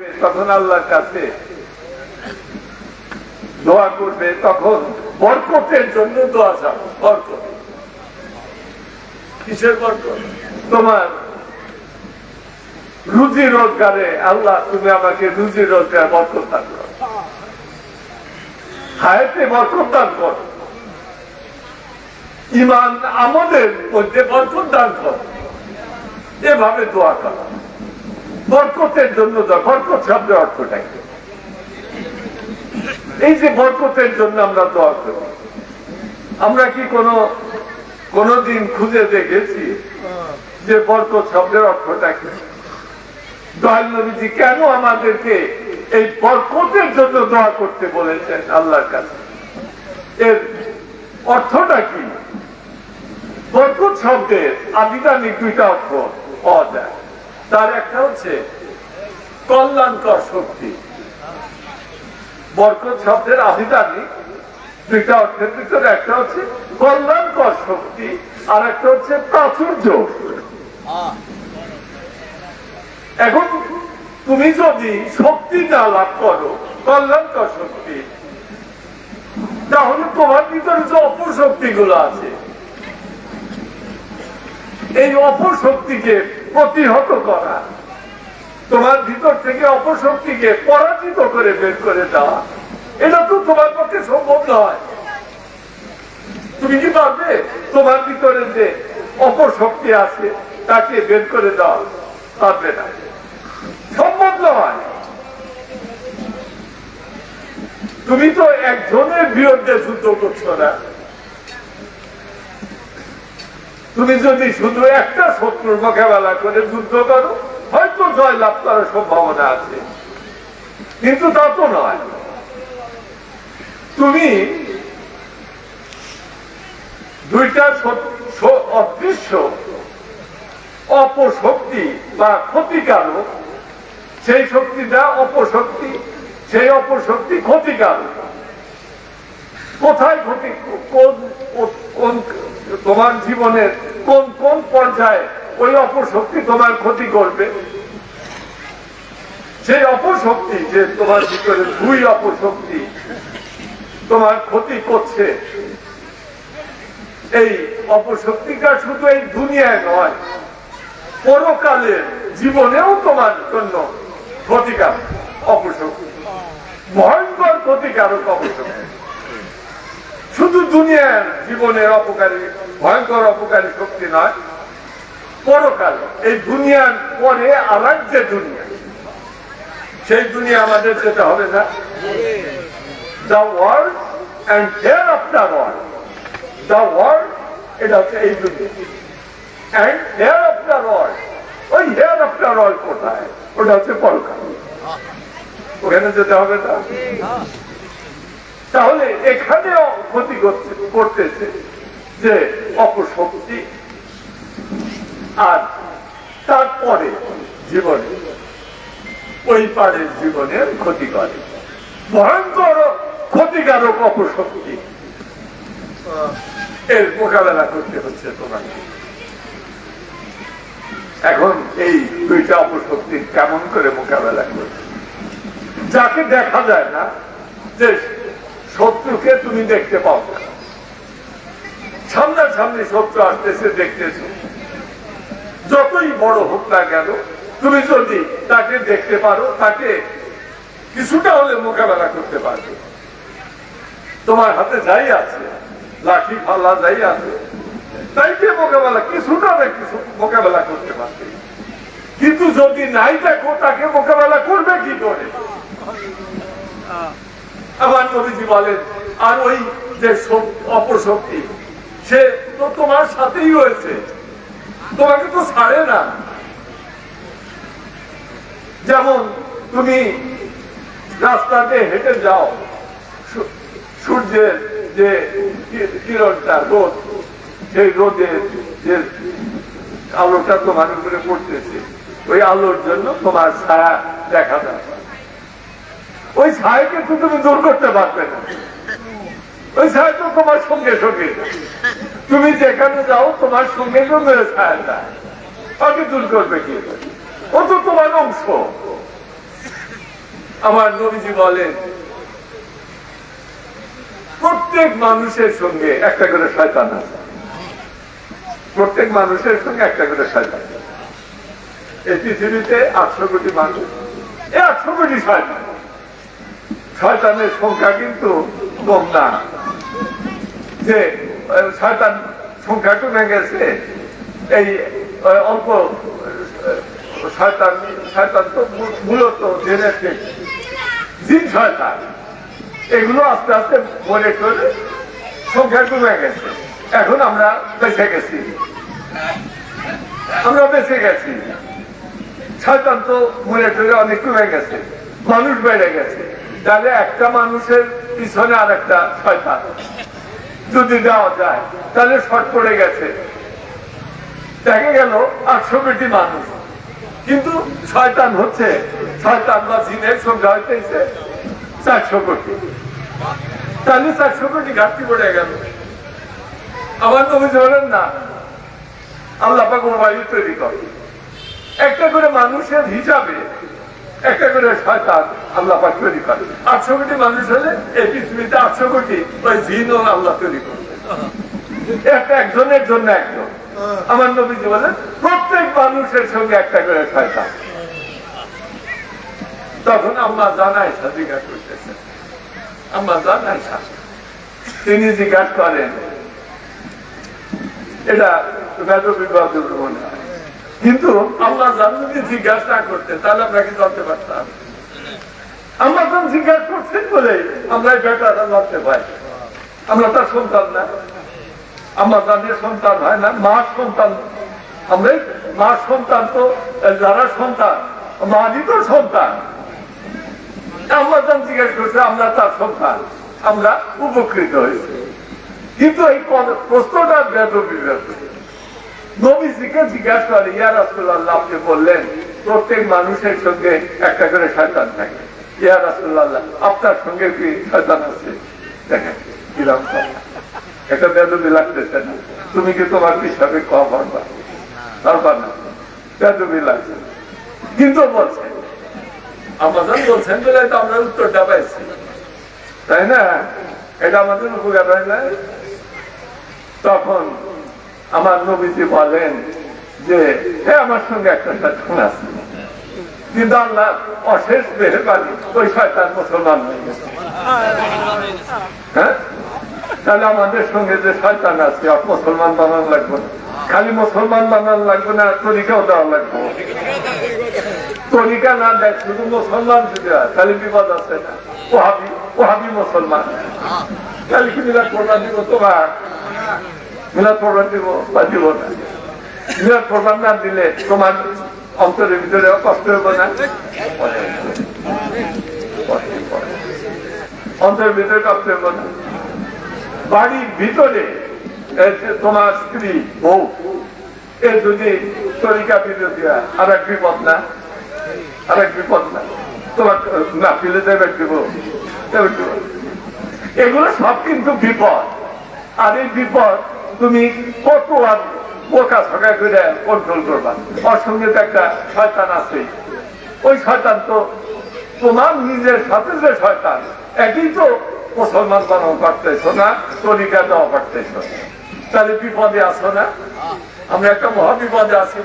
তখন আল্লাহর কাছে দোয়া করবে, তখন বরকতের জন্য দোয়া চাও, বরকত। কিসের বরকত? তোমার রুজি রোজগারে আল্লাহ, তুমি আমাকে রুজি রোজগার বরকত দান করো। হায়াতে বরকত দান করো। ইমান আমাদের মধ্যে বরকত দান করো। এভাবে দোয়া করা। বরকতের জন্য বরকত শব্দের অর্থটা কি? এই যে বরকতের জন্য আমরা দোয়া করি। আমরা কি কোনো, কোনদিন খুঁজে দেখেছি যে বরকত শব্দের অর্থটা কি? দয়াল কেন আমাদেরকে এই বরকতের জন্য দোয়া করতে বলেছেন আল্লাহর কাছে? এর অর্থটা কি? বরকত শব্দের আবিধানিক দুইটা অর্থ পাওয়া যায়। তার একটা হচ্ছে কল্যাণকর শক্তি। বরকত শব্দের আবিধানিক দুইটা অর্থের ভিতরে, একটা হচ্ছে কল্যাণকর শক্তি আর একটা হচ্ছে প্রাচুর্য। এখন তুমি যদি শক্তি না লাভ করো, কল্যাণকর শক্তি, তাহলে তোমার ভিতরে যে অপশক্তি গুলো আছে, এই অপশক্তিকে প্রতিহত করা। তোমার ভিতর থেকে অপশক্তিকে পরাজিত করে বের করে দেওয়া। এটা তো তোমার পক্ষে সম্ভব নয়। তুমি কি পারবে? তোমার ভিতরে যে অপশক্তি আছে, তাকে বের করে দেওয়া পারবে না। সম্ভব নয়। তুমি তো একজনের বিরুদ্ধে যুদ্ধ করছ না। তুমি যদি শুধু একটা শত্রুর মোকাবেলা করে যুদ্ধ করো, হয়তো জয় লাভ করার সম্ভাবনা আছে। কিন্তু তা তো নয়। তুমি দুইটা অদৃশ্য, অপশক্তি বা ক্ষতিকারক, সেই শক্তিটা অপশক্তি, সেই অপশক্তি ক্ষতিকারক। কোথায় ক্ষতি কোন কোন তোমার জীবনের কোন কোন পর্যায়ে ওই অপশক্তি তোমার ক্ষতি করবে? সেই অপশক্তি যে তোমার ভিতরে দুই অপশক্তি তোমার ক্ষতি করছে, এই অপশক্তিটা শুধু এই দুনিয়ায় নয় পরকালের জীবনেও তোমার জন্য ক্ষতিকারক অপশক্তি, ভয়ঙ্কর ক্ষতিকারক অপশক্তি। শুধু দুনিয়ার জীবনের অপকারী, ভয়ঙ্কর অপকারী শক্তি নয়, পরকাল, এই দুনিয়ার পরে আর যে দুনিয়া। সেই দুনিয়া আমাদের যেতে হবে না। The world and hereafter world the world এটা হচ্ছে এই দুনিয়া। অ্যান্ড হেয়ার আফটার ওয়ার্ল্ড ওই হেয়ার আফটার ওয়ার্ল্ড কোথায়? ওটা হচ্ছে পরকাল। ওখানে যেতে হবে না? তাহলে এখানেও ক্ষতি করছে করতেছে যে অপশক্তি। আর তারপরে জীবনে, ওই পারের জীবনের ক্ষতি করে। ভয়ঙ্কর ক্ষতিকারক অপশক্তি। এর মোকাবেলা করতে হচ্ছে তোমাকে। এখন এই দুইটা অপশক্তির কেমন করে মোকাবেলা করবে? যাকে দেখা যায় না, যে শত্রুকে তুমি দেখতে পাও। সামনাসামনি শত্রু আসতেছে, দেখতেছ। যতই বড় হোক না কেন, তুমি যদি তাকে দেখতে পারো, তাকে কিছুটা হলে মোকাবেলা করতে পারবে। তোমার হাতে যাই আছে, লাঠি ফাল্লা যাই আছে তাইকে মোকাবেলা, কিছুটা না কিছু মোকাবেলা করতে পারবে। কিন্তু যদি নাই দেখো, তাকে মোকাবেলা করবে কি করে? আবার নবীজি বলেন, আর ওই যে অপশক্তি সে তো তোমার সাথেই রয়েছে। তোমাকে তো ছাড়ে না। যেমন তুমি রাস্তাতে হেঁটে যাও সূর্যের যে কিরণটা, রোদ, সেই রোদের যে আলোটা তোমার উপরে পড়তেছে, ওই আলোর জন্য তোমার ছায়া দেখা যায় ওই ছায়াকে তো তুমি দূর করতে পারবে না। ওই ছায়া তো তোমার সঙ্গে সঙ্গে। তুমি যেখানে যাও, তোমার সঙ্গে সঙ্গে ওকে দূর করবে কি? ও তো তোমার অংশ। আমার নবীজি বলেন, প্রত্যেক মানুষের সঙ্গে একটা করে শয়তান আছে। প্রত্যেক মানুষের সঙ্গে একটা করে শয়তান। এই পৃথিবীতে আটশো কোটি মানুষ। এই আটশো কোটি শয়তান। শয়তানের সংখ্যা কিন্তু কম না। যে শয়তান সংখ্যা কমে গেছে, এই অল্প শয়তান শয়তান তো মূলত জিন শয়তান। এগুলো আস্তে আস্তে মনে করে সংখ্যা কমে গেছে। এখন আমরা বেঁচে গেছি। আমরা বেঁচে গেছি। শয়তান তো মনে করে অনেক কমে গেছে। মানুষ বেড়ে গেছে। তাহলে একটা মানুষের পিছনে আর একটা শয়তান। যদি দেওয়া যায়, তাহলে শর্ট পড়ে গেছে। দেখা গেল আটশো কোটি মানুষ। কিন্তু শয়তান হচ্ছে, শয়তান বা জিনের সংখ্যা হইতেছে চারশো কোটি। তাহলে চারশো কোটি ঘাটতি পড়ে গেল। আমার নবী বলেন না, আল্লাহ পাক বায়ু তৈরি করে একটা করে মানুষের হিসাবে একটা করে শয়তান আল্লাহ পাক তৈরি করে। আটশো কোটি মানুষ হলে এই পৃথিবীতে আটশো কোটি ওই জিন আল্লাহ তৈরি একটা একজনের জন্য একজন। আমার নবীজি বলেন, প্রত্যেক মানুষের সঙ্গে একটা করে শয়তান। তখন আম্মা জানাই জিজ্ঞাসা করতেছে। আম্মা জানাই তিনি জিজ্ঞাসা করেন, এটা বেদ বিবাদের মনে হয়। কিন্তু আল্লাহ জান যদি জিজ্ঞাসা না করতেন তাহলে আমরা কি জানতে পারতাম। আমরা যখন জিজ্ঞাসা করছেন বলে আমরা এই ব্যাপারটা জানতে পাই আমরা তার সন্তান না। আমার তাদের সন্তান হয় না মা সন্তান। আমরা মা সন্তান তো যারা সন্তান মারই তো সন্তান। আমরা যখন জিজ্ঞেস করছে আমরা তার সন্তান আমরা উপকৃত হয়েছি। কিন্তু এই প্রশ্নটা বিবেক জিজ্ঞাসা করে, ইয়া রাসুল্লাহ আপনি বললেন, প্রত্যেক মানুষের সঙ্গে একটা করে শয়তান থাকে। ইয়া রাসুল্লাহ আপনার সঙ্গে কি শয়তান আছে? দেখেন কথা। বেদবি লাগতেছে না। তুমি কি তোমার হিসাবে ক পারবা পারবা না, বেদবি লাগছে। কিন্তু বলছে আমাদের বলছেন বলে তো আমরা উত্তরটা পাইছি। তাই না? এটা আমাদের উপকার হয় না? তখন আমার নবীজি বলেন যে, হে আমার সঙ্গে একটা শয়তান আছে। অশেষ মুসলমান হয়ে যে মুসলমান লাগবে খালি মুসলমান বানানো লাগবে না তরিকাও দেওয়া লাগবে তরিকা না দেয়, শুধু মুসলমান যদি হয়, তাহলে বিপদ আছে না। ওহাবি ওহাবি মুসলমান। তাহলে কি তোমার? মিলাদ প্রধান দিব বা দিব না। মিলাদ প্রধান না দিলে তোমার অন্তরের ভিতরে কষ্ট হবে না। অন্তরের ভিতরে কষ্ট হবে না। বাড়ির ভিতরে তোমার স্ত্রী, বউ, এ যদি তরিকা বিরোধী আর এক বিপদ না। আর এক বিপদ না। তোমার, না, ফেলে দেবে দিব। এগুলো সব কিন্তু বিপদ। আর এই বিপদ তুমি কত আর বোকা সকা করে কন্ট্রোল করবা? ওর সঙ্গে তো একটা শয়তান আছে। ওই শয়তান তো তোমার নিজের সাথে যে শয়তান, একই তো মুসলমান বানাও পারতেছ না, তরিকা দেওয়া পারতেছ। তাহলে বিপদে আসো না? আমরা একটা মহা বিপদে আছি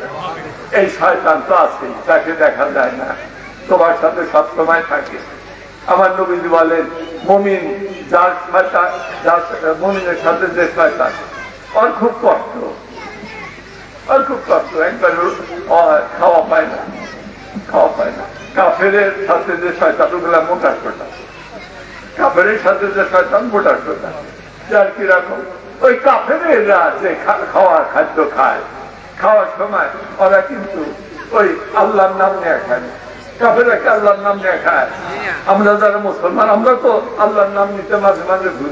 এই শয়তান তো আছে, তাকে দেখা যায় না। তোমার সাথে সবসময় থাকে। আমার নবীজি বলেন, মমিন যার শয়তান, যার, মমিনের সাথে যে শয়তান ওর খুব কষ্ট। ওর খুব কষ্ট, একবার খাওয়া পায় না। খাওয়া পায় না। কাফের সাথে যে শয়তান, ওগুলা মোটা সোটা। কাফের সাথে যে শয়তান, মোটা সোটা। যার কীরকম? ওই কাফেরা যে খা- খাওয়ার খাদ্য খায়। খাওয়ার সময় ওরা কিন্তু ওই আল্লাহর নাম নিয়ে খায়। কাফেরা কি আল্লাহর নাম নিয়ে খায়? আমরা যারা মুসলমান, আমরা তো আল্লাহর নাম নিতে মাঝে মাঝে ভুল।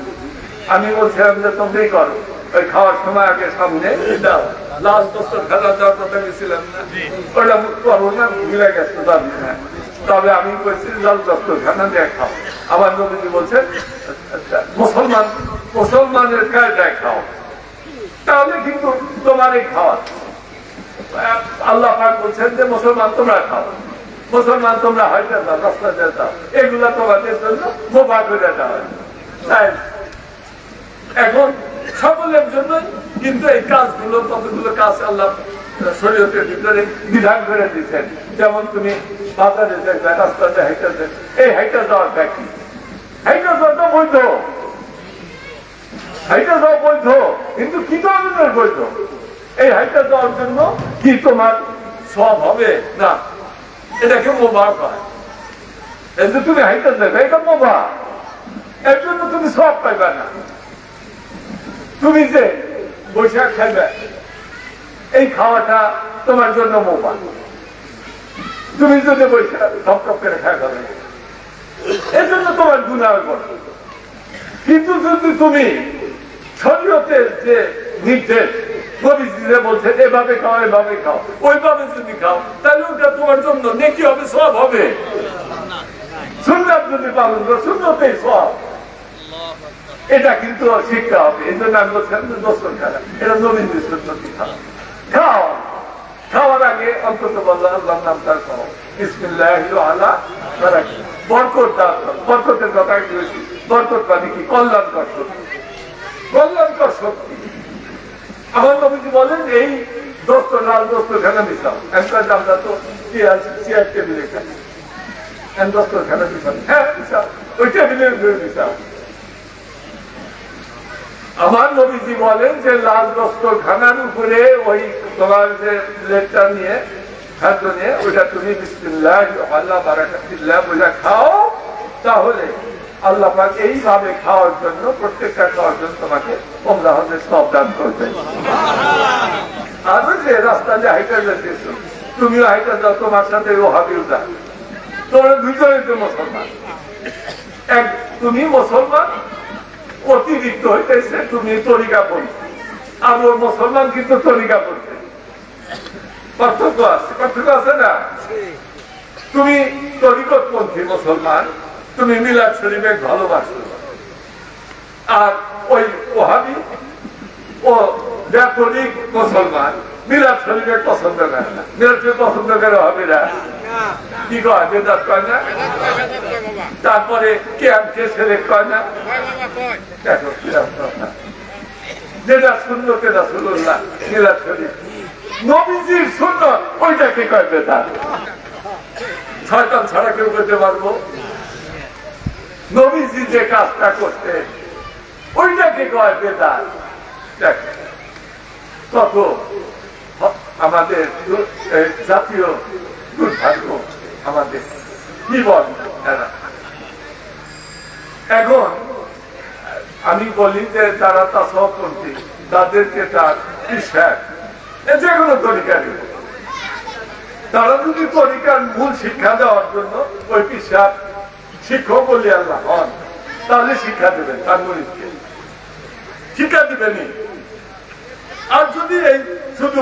আমি বলছিলাম যে তোমরাই করো। ওই খাওয়ার সময় আগে সামনে দাও। দস্তর খেলা দেওয়ার কথা গেছিলাম না। ওটা না ভুলে গেছে দাবি না তবে আমি বলছি লাল দস্তর খানা দিয়ে খাও। আমার বলছেন মুসলমান মুসলমানের কায়দায় খাও। তাহলে কিন্তু তোমার এই খাওয়া। আল্লাহ পাক বলছেন যে মুসলমান তোমরা খাও। মুসলমান তোমরা হয়তো দাও রাস্তা দিয়ে দাও এগুলা তোমাদের জন্য মোবা করে দেওয়া এখন সকলের জন্য কিন্তু এই কাজগুলো, কতগুলো কাজ আল্লাহ শরীয়তের ভিতরে বিধান করে দিচ্ছেন যেমন তুমি বাজারে দেখবে রাস্তাতে হাইটা দেখ এই হাইটা যাওয়ার ব্যাকি হাইটা যাওয়াটা বৈধ। হাইটা যাওয়া বৈধ। কিন্তু কি ধরনের বৈধ? এই হাইটা যাওয়ার জন্য কি তোমার সব হবে? না। এটাকে মোবা কয় এই যে তুমি হাইটা দেখো এটা মোবা এর জন্য তুমি সব পাইবে না। তুমি যে বৈশাখ খাইবে এই খাওয়াটা তোমার জন্য মোবা তুমি যদি বৈশাখ টপ টপ করে খাই খাবে এর জন্য তোমার গুণা হবে কিন্তু যদি তুমি শরীয়তের যে নির্দেশ নবীজিরে বলছেন এভাবে খাও এভাবে খাও, ওইভাবে যদি খাও, তাহলে ওটা তোমার জন্য নেকি হবে সব হবে। সুন্দর যদি পালন করো সুন্দরতেই সব এটা কিন্তু শিখতে হবে এই জন্য আমি বলছিলাম যে দোস্তর খেলা এটা নবীন সুন্নতি খাওয়া। খাও খাওয়ার আগে অন্তত বললাম আল্লাহ নাম তার কি বলছি মানে বলেন, এই দোস্ত খেলা তো টেবিলে খেলা হ্যাঁ ওই মিশাও। আমার নবীজি বলেন যে লাল দস্তর খানার উপরে ওই তোমার যে প্লেটটা নিয়ে, খাদ্য নিয়ে, ওইটা তুমি বিসমিল্লাহ, আল্লাহ বারাকাতিল্লাহ বলে খাও, তাহলে আল্লাহ পাক এইভাবে খাওয়ার জন্য, প্রত্যেকটা খাওয়ার জন্য তোমাকে তোমরা হতে সব দান করবে। ওই যে রাস্তা যে হাইটা যাচ্ছিস তুমিও হাইটা যাও, তোমার সাথে ও হাবিও যা তোমরা দুজনে তো মুসলমান। এক, তুমি মুসলমান অতিরিক্ত হইতেছে, তুমি তরিকা পড়ি আর ওর মুসলমান কিন্তু তরিকা পড়ছে পার্থক্য আছে পার্থক্য আছে না? তুমি তরিকতপন্থী মুসলমান, তুমি মিলাদ আর ওই ওহাবি ও ব্যাপরিক মুসলমান মিলাদ শরীফে পছন্দ করে না। মিলাদ শরীফ পছন্দ করে হবে না। কি কয়, বেদাত কয় না? তারপরে কে আমকে সিলেক্ট কয় না? যেটা সুন্দর সেটা সুন্দর মিলাদ শরীফ নবীজির সুন্দর ওইটাকে কয় বেদাত? শয়তান ছাড়া কেউ করতে পারব? নবীজি যে কাজটা করতে ওইটাকে কয় বেদাত? দেখ, কত আমাদের জাতীয় দুর্ভাগ্য আমাদের জীবন এরা এখন আমি বলি যে যারা তা সহপন্থী তাদেরকে তার বিশ্বাস যে কোনো তরিকারই হোক। তারা যদি তরিকার মূল শিক্ষা দেওয়ার জন্য ওই বিশ্বাস শিক্ষক বলি আল্লাহ হন, তাহলে শিক্ষা দেবেন, তার মরিদকে শিক্ষা দিবেনি আর যদি এই শুধু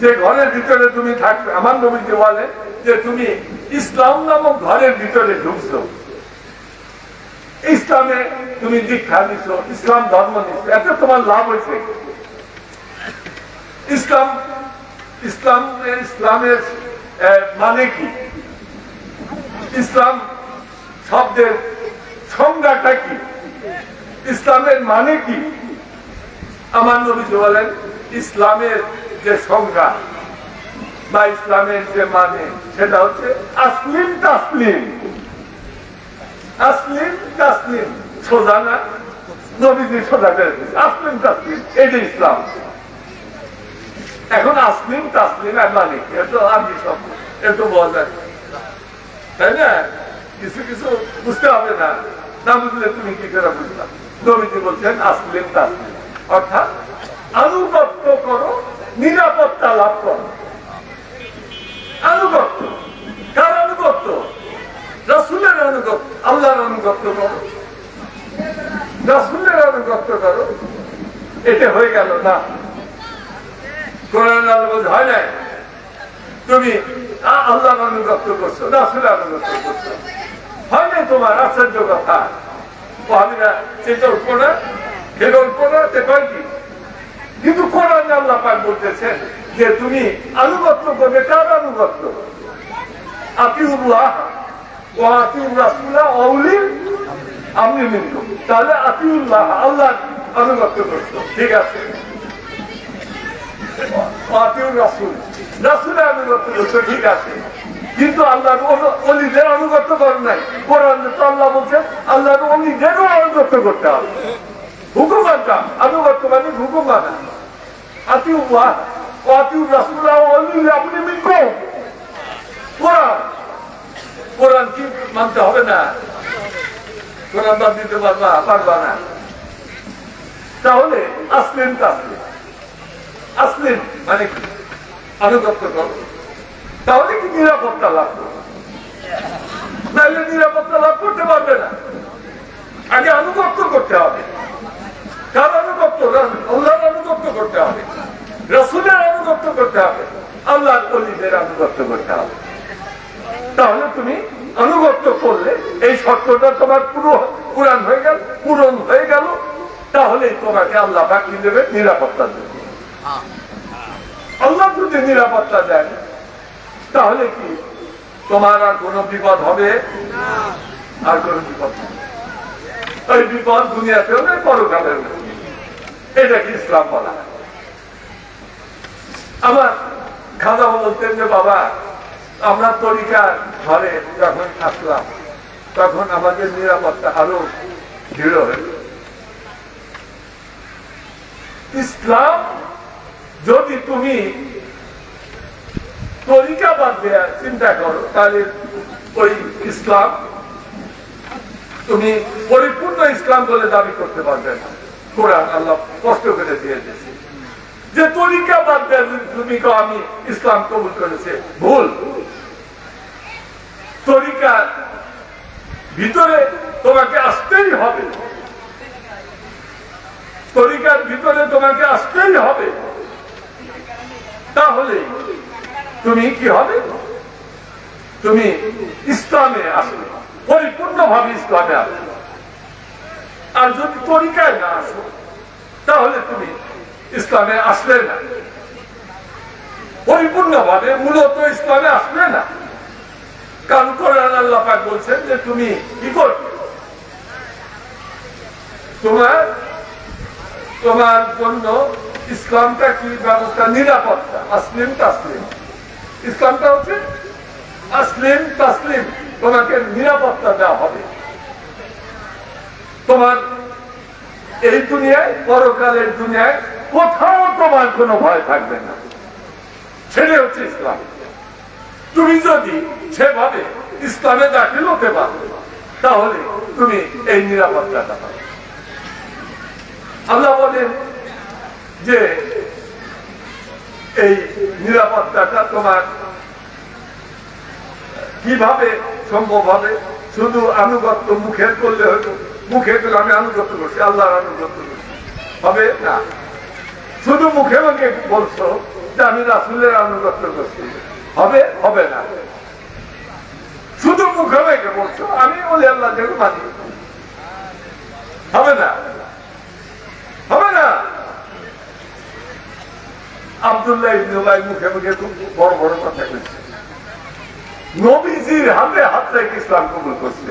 যে ঘরের ভিতরে তুমি থাকবে, আমার নবীজি বলে যে তুমি ইসলাম নামক ঘরের ভিতরে ঢুকছো। ইসলামে তুমি দীক্ষা নিছ, ইসলাম ধর্ম নিছ, এতে তোমার লাভ হয়েছে। ইসলাম ইসলাম, ইসলামের মানে কি? ইসলাম শব্দের সংজ্ঞাটা কি? ইসলামের মানে কি? আমার নবীজি বলেন, ইসলামের যে সংজ্ঞা বা ইসলামের যে মানে সেটা হচ্ছে আসলিম তাসলিম। আসলিম তাসলিম। সোজা না। তাই না? কিছু কিছু বুঝতে হবে না। বুঝলে তুমি বুঝলাম বলছেন অর্থাৎ আনুগত্য করো নিরাপত্তা লাভ করো। আনুগত্য। কার আনুগত্য? রসুলের অনুগত আল্লাহর অনুগত্য করো। রসুলের অনুগত্য করো। এটা হয়ে গেল না। কোরআন আলবদ হয় নাই? তুমি আল্লাহর অনুগত্য করছ, রসুলের অনুগত্য করছ। হয় নাই তোমার? আশ্চর্য কথা। ভাবিরা সেটা উঠবো না সেটা উঠবো না সে কয় কি কিন্তু কোরআন আল্লাহ পাক বলতেছেন যে তুমি আনুগত্য করবে, কার আনুগত্য? আতিউল্লাহ। ও আতিউর রাসুল্লাহ অউলির আপনি মিনকুম। তাহলে আতিউল্লাহ আল্লাহ আনুগত্য করছ ঠিক আছে? আতিউর রাসুল রাসুলের আনুগত্য করছ ঠিক আছে? কিন্তু আল্লাহর অলিদের আনুগত্য করেন নাই। কোরআন তো আল্লাহ বলছেন আল্লাহর অলিদেরও আনুগত্য করতে হবে। মানটা আনুগত্য মানে হুকুম মানা আতিউল্লাহ ও আতিউর আপনি মিনকুম কোরআন কোরআন কি মানতে হবে না? কোরআন বাদ দিতে পারবা পারবা না। তাহলে আসলেন তাসলেন আসলেন মানে কি? আনুগত্য করো। তাহলে কি নিরাপত্তা লাভ করবে নাহলে নিরাপত্তা লাভ করতে পারবে না। আগে আনুগত্য করতে হবে। আল্লাহর আনুগত্য করতে হবে। রসুলের আনুগত্য করতে হবে। আল্লাহর অলিদের আনুগত্য করতে হবে। তাহলে তুমি আনুগত্য করলে এই শর্তটা তোমার পুরো পূরণ হয়ে গেল পূরণ হয়ে গেল। তাহলে তোমাকে আল্লাহ বাকি দেবে? নিরাপত্তা দেবে। আল্লাহ যদি নিরাপত্তা দেন তাহলে কি? তোমার আর কোনো বিপদ হবে? আর কোনো বিপদ হবে ওই বিপদ দুনিয়াতেও নেই পরকালেও নেই এটা কি ইসলাম বলা? আমার খাজা বলতেন যে, বাবা, আমরা তরিকার ঘরে যখন থাকলাম, তখন আমাদের নিরাপত্তা আরও দৃঢ় হয়ে ইসলাম যদি তুমি তরিকা বাদ দেওয়ার চিন্তা করো, তাহলে ওই ইসলাম তুমি পরিপূর্ণ ইসলাম বলে দাবি করতে পারবে না কোরআন আল্লাহ কষ্ট করে দিয়ে দিয়েছে। যে তরিকা বাদ দেওয়া তুমি আমি ইসলাম কবুল করেছে, ভুল। তরিকার ভিতরে তোমাকে আসতেই হবে। তরিকার ভিতরে তোমাকে আসতেই হবে। তাহলে তুমি কি হবে? তুমি ইসলামে আসবে পরিপূর্ণ ভাবে ইসলামে আসবে। আর যদি তরিকায় না আসো, তাহলে তুমি ইসলামে আসলে না। পরিপূর্ণ ভাবে মূলত ইসলামে আসবে না। কারণ কোরআন আল্লাহ পাক বলছেন যে তুমি কি করবে? তোমার তোমার জন্য ইসলামটা কি ব্যবস্থা? নিরাপত্তা আসলিম তাসলিম। ইসলামটা হচ্ছে আসলিম তাসলিম। তোমাকে নিরাপত্তা দেওয়া হবে। তোমার এই দুনিয়ায়, পরকালের দুনিয়ায় কোথাও তোমার কোনো ভয় থাকবে না। ছেড়ে হচ্ছে ইসলাম। তুমি যদি সেভাবে ইসলামে দাখিল হতে পারো, তাহলে তুমি এই নিরাপত্তাটা পাবে। আল্লাহ বলেন যে এই নিরাপত্তাটা তোমার কীভাবে সম্ভব হবে? শুধু আনুগত্য মুখের করলে হয়তো মুখে করলে আমি আনুগত্য করছি, আল্লাহর আনুগত্য করছি। হবে? না। শুধু মুখে মুখে বলছো যে আমি রাসুলের আনুগত্য করছি। হবে? হবে না। শুধু মুখে মুখে বলছো, আমি বলি আল্লাহ দেখো মানি। হবে না? হবে না? আবদুল্লাহ ইবনে উবাই মুখে মুখে খুব বড় বড় কথা কইছে নবীজির হাতে হাত রেখে ইসলাম কবুল করছে।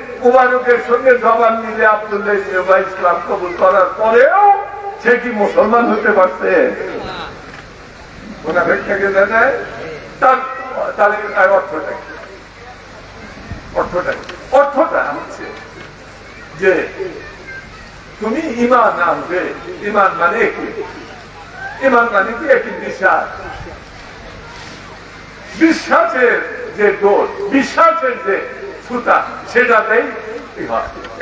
মুবারকের সঙ্গে জবান মিলে আব্দুল্লাহ ইসলাম কবুল করার পরেও সে কি মুসলমান হতে পারছে? তুমি ইমান ইমান মানে ইমান মানে বিশ্বাসের যে দোষ, বিশ্বাসের যে সুতা। সেটাতেই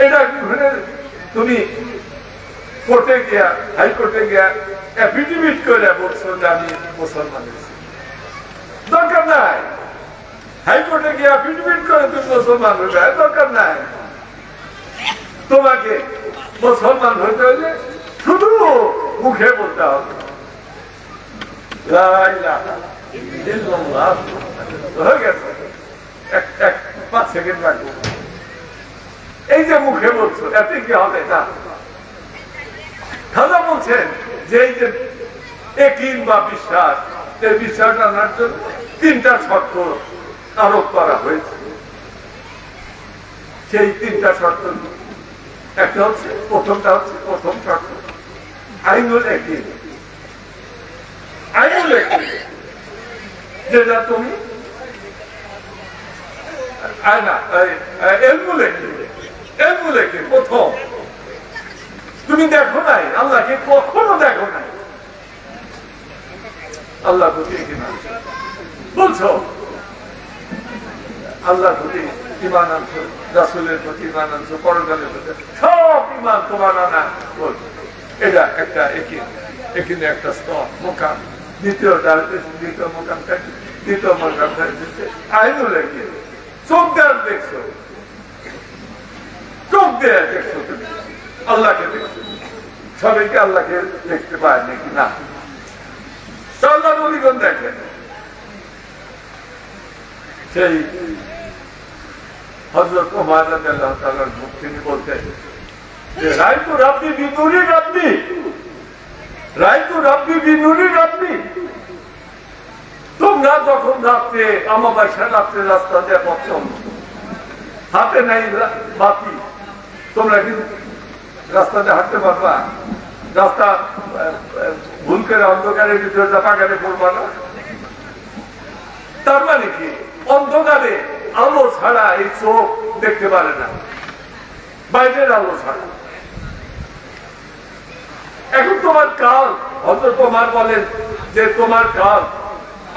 এটা ঘুরে তুমি কোর্টে গিয়া, হাইকোর্টে গিয়া করে বলছো যে আমি মুসলমান দরকার নাই। হাইকোর্টে করে তুমি মুসলমান দরকার নাই। তোমাকে মুসলমান হইতে হলে শুধু মুখে বলতে হবে। হয়ে গেছে। এক পাঁচ সেকেন্ড যে মুখে বলছো, এতে কি হবে? না। খাজা বলছেন যে এই যে একিন বা বিশ্বাস, এই বিশ্বাস আনার জন্য তিনটা শর্ত আরোপ করা হয়েছে। সেই তিনটা শর্ত একটা হচ্ছে, প্রথমটা হচ্ছে প্রথম শর্ত, আইনুল একিন। আইনুল একিন যেটা তুমি আয়না এলমুল একিন। এলমুল একিন প্রথম। তুমি দেখো নাই, আল্লাহকে কখনো দেখো নাই। আল্লাহ প্রতি বলছো? আল্লাহ প্রতি ইমান আনছো, রাসুলের প্রতি ইমান আনছো, পরকালের প্রতি, সব ইমান তোমার আনা। এটা একটা একিন। এখানে একটা স্তর, মোকাম। দ্বিতীয়টা দ্বিতীয় মোকামটা দ্বিতীয় মোকামটা আইনুল একিন চোখ দেখছ। চোখ দিয়ে দেখছ। আল্লাহকে দেখছ। সবাইকে আল্লাহকে দেখতে পায় নাকি না? আল্লাহ নবীগণ দেখেন। সেই হজরত ওমর রাদিয়াল্লাহু তাআলার মুখ তিনি বলতেন যে তোমরা যখন রাত্রে আমাবাসা রাত্রে রাস্তা দিয়ে চলো, হাতে নাই বাতি তোমরা কি রাস্তাতে হাঁটতে পারবা। রাস্তা ভুল করে অন্ধকারের ভিতরে চাপা গাড়ি পড়বা না। তার মানে কি? অন্ধকারে আলো ছাড়া এই চোখ দেখতে পারে না। বাইরের আলো ছাড়া। এখন তোমার কাল হয়তো তোমার বলেন যে তোমার কাল,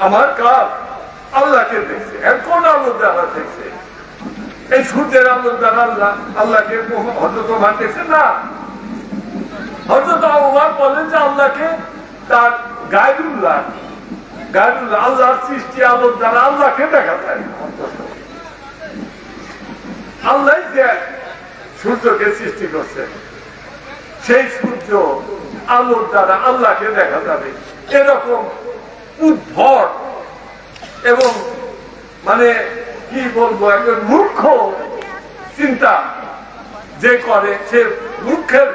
আমার কাল আল্লাহকে দেখছে। এখন আলো দ্বারা দেখছে এই সূর্যের আলো দ্বারা আল্লাহ আল্লাহকে হয়তো তোমার দেখছে না? হয়তো আল্লাহ বলেন যে আল্লাহকে তার গায়ুল্লাহ গায়ুল্লাহ আল্লাহর সৃষ্টি আলোর দ্বারা আল্লাহকে দেখা যায়। আল্লাহ যে সূর্যকে সৃষ্টি করছেন সেই সূর্য আলোর দ্বারা আল্লাহকে দেখা যাবে। এরকম উদ্ভট এবং মানে কি বলব, একজন মূর্খ? চিন্তা। যে করে, সে মূর্খের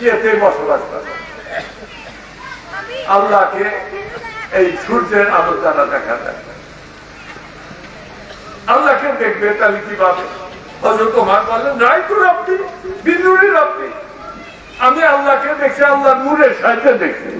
ইয়েতে বসবাস করে। আল্লাহকে এই সূর্যের আলো দ্বারা দেখা যায়। আল্লাহকে দেখবে, তাহলে কীভাবে হজরত তোমার বলেন রাইতুর আপনি বিনুরের আপনি আমি আল্লাহকে দেখছি আল্লাহ নূরের সাহায্যে দেখছি।